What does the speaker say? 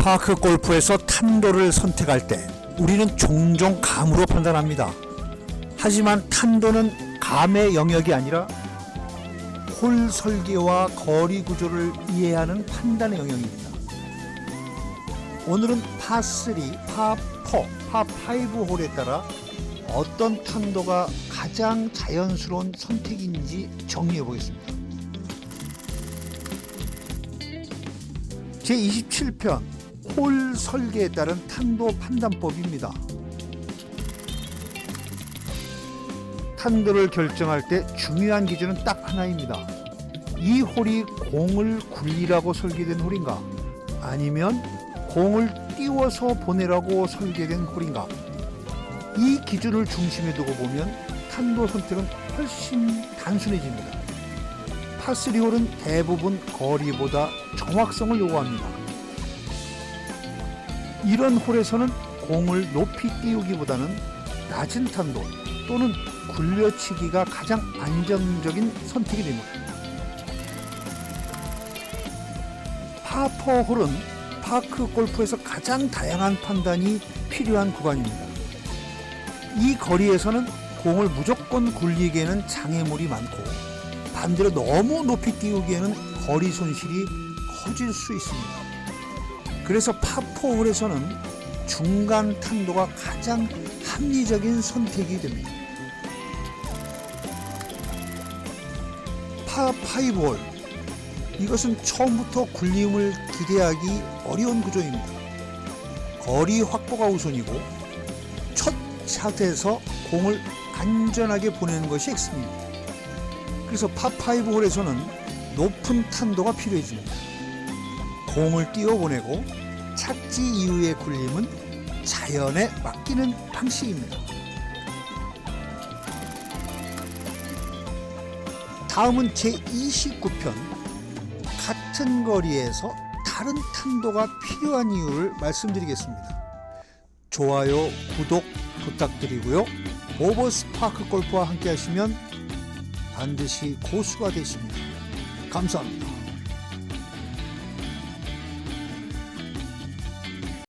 파크 골프에서 탄도를 선택할 때 우리는 종종 감으로 판단합니다. 하지만 탄도는 감의 영역이 아니라 홀 설계와 거리 구조를 이해하는 판단의 영역입니다. 오늘은 파3, 파4, 파5 홀에 따라 어떤 탄도가 가장 자연스러운 선택인지 정리해 보겠습니다. 제27편 홀 설계에 따른 탄도 판단법입니다. 탄도를 결정할 때 중요한 기준은 딱 하나입니다. 이 홀이 공을 굴리라고 설계된 홀인가? 아니면 공을 띄워서 보내라고 설계된 홀인가? 이 기준을 중심에 두고 보면 탄도 선택은 훨씬 단순해집니다. 파3홀은 대부분 거리보다 정확성을 요구합니다. 이런 홀에서는 공을 높이 띄우기보다는 낮은 탄도 또는 굴려치기가 가장 안정적인 선택이 됩니다. 파4 홀은 파크 골프에서 가장 다양한 판단이 필요한 구간입니다. 이 거리에서는 공을 무조건 굴리기에는 장애물이 많고 반대로 너무 높이 띄우기에는 거리 손실이 커질 수 있습니다. 그래서 파4홀에서는 중간 탄도가 가장 합리적인 선택이 됩니다. 파5홀 이것은 처음부터 굴림을 기대하기 어려운 구조입니다. 거리 확보가 우선이고 첫 샷에서 공을 안전하게 보내는 것이 핵심입니다. 그래서 파5 홀에서는 높은 탄도가 필요해집니다. 공을 띄워 보내고 착지 이후의 굴림은 자연에 맡기는 방식입니다. 다음은 제29편 같은 거리에서 다른 탄도가 필요한 이유를 말씀드리겠습니다. 좋아요, 구독 부탁드리고요. 오버스파크 골프와 함께 하시면 반드시 고수가 되십니다. 감사합니다.